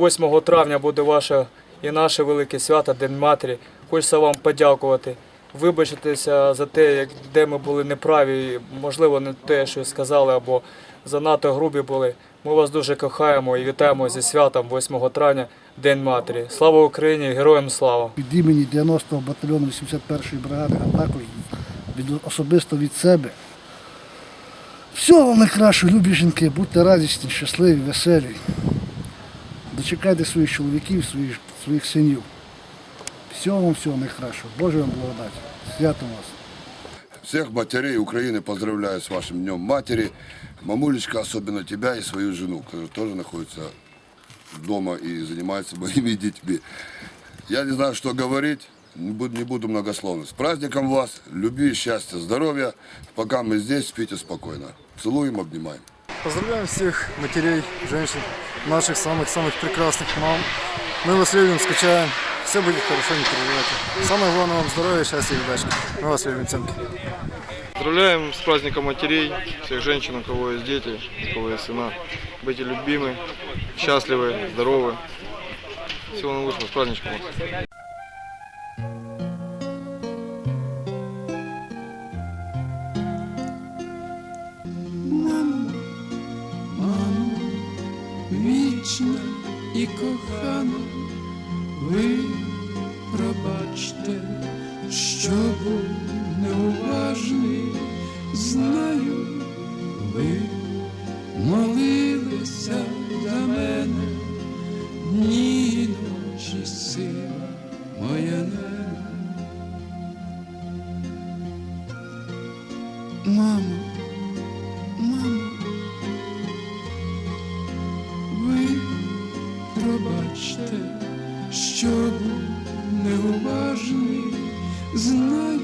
8 травня буде ваше і наше велике свято День Матері. Хочеться вам подякувати, вибачитися за те, де ми були неправі, можливо, не те, що сказали, або занадто грубі були. Ми вас дуже кохаємо і вітаємо зі святом 8 травня, День Матері. Слава Україні! Героям слава! від імені 90-го батальйону 81-ї бригади, а також від, особисто від себе. Всього найкращого, любі жінки, будьте радісні, щасливі, веселі. Дочекайте своїх чоловіків, своїх, своїх синів. Всього вам всього найкращого. Боже вам благодать. Святом вас. Всех матерей Украины поздравляю с вашим Днем Матери. Мамулечка, особенно тебя и свою жену, которая тоже находится дома и занимается моими детьми. Я не знаю, что говорить, не буду, не буду многословно. С праздником вас, любви, счастья, здоровья. Пока мы здесь, спите спокойно. Целуем, обнимаем. Поздравляем всех матерей, женщин, наших самых-самых прекрасных мам. Мы вас любим, скучаем. Все будет хорошо, не переживайте. Самое главное вам здоровья, счастья и удачи. Мы вас любим, ценки. Поздравляем с праздником матерей, всех женщин, у кого есть дети, у кого есть сына. Будьте любимы, счастливы, здоровы. Всего наилучшего, с праздничком вас. Вічна і кохана, ви пробачте, що був неуважний, знаю, ви молилися за мене, дні ночі сила моя нена. Мамо, мамо. Пробачте, що був неуважний, знаю,